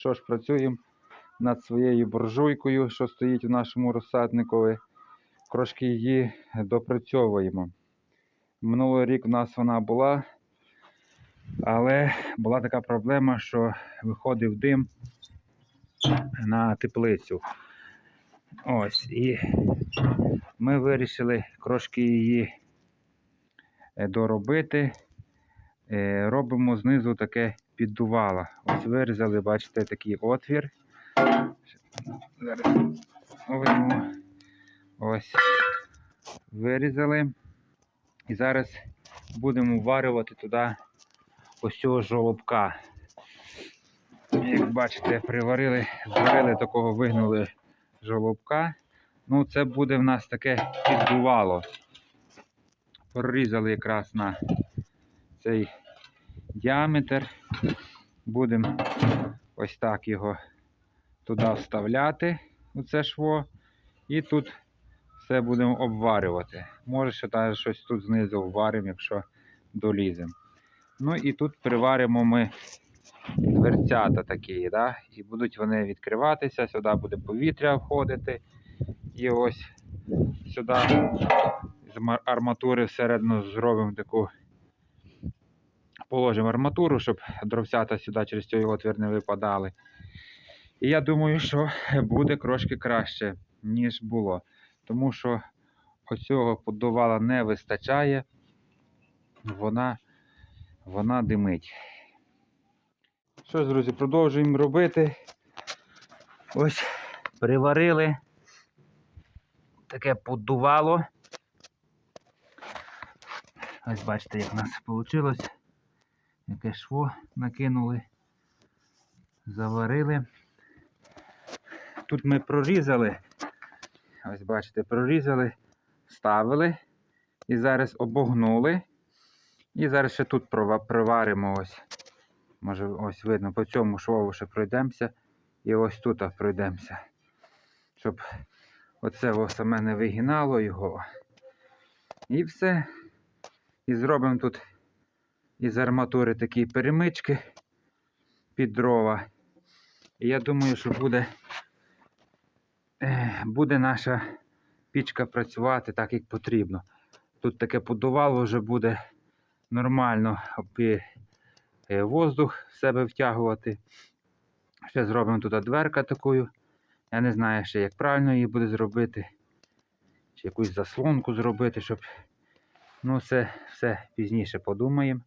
Що ж, працюємо над своєю буржуйкою, що стоїть у нашому розсадникові. Трошки її допрацьовуємо. Минулий рік в нас вона була, але була така проблема, що виходив дим на теплицю. Ось, і ми вирішили трошки її е, доробити. Е, Робимо знизу таке піддувало. Ось вирізали, бачите, такий отвір. Зараз. Ось вирізали. І зараз будемо варювати туди ось цього жолобка. Як бачите, приварили, зварили такого вигнули жолобка. Ну, це буде в нас таке піддувало. Прорізали якраз на цей діаметр. Будемо ось так його туди вставляти, у це шво. І тут все будемо обварювати. Може, ще навіть щось тут знизу вваримо, якщо доліземо. Ну і тут приваримо ми дверцята такі, да? і будуть вони відкриватися, сюди буде повітря входити. І ось сюди з ма- арматури всередину зробимо таку. Положимо арматуру, щоб дровцята сюди через цей отвір не випадали. І я думаю, що буде трошки краще, ніж було. Тому що оцього подувала не вистачає, вона, вона димить. Що ж, друзі, продовжуємо робити. Ось приварили. Таке поддувало. Ось бачите, як у нас вийшло. Яке шво накинули, заварили. Тут ми прорізали. Ось бачите, прорізали, ставили і зараз обогнули. І зараз ще тут прова- приваримо ось. Може ось видно, по цьому швову ще пройдемося. І ось тут пройдемося. Щоб оце саме не вигинало його. І все. І зробимо тут із арматури такі перемички під дрова. І я думаю, що буде, е, буде наша пічка працювати так, як потрібно. Тут таке подувало вже буде нормально е, воздух в себе втягувати. Ще зробимо тут дверка такою. Я не знаю ще, як правильно її буде зробити. Чи якусь заслонку зробити, щоб. Ну, це все пізніше подумаємо,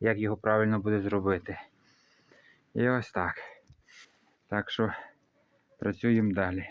як його правильно буде зробити. І ось так. Так що працюємо далі.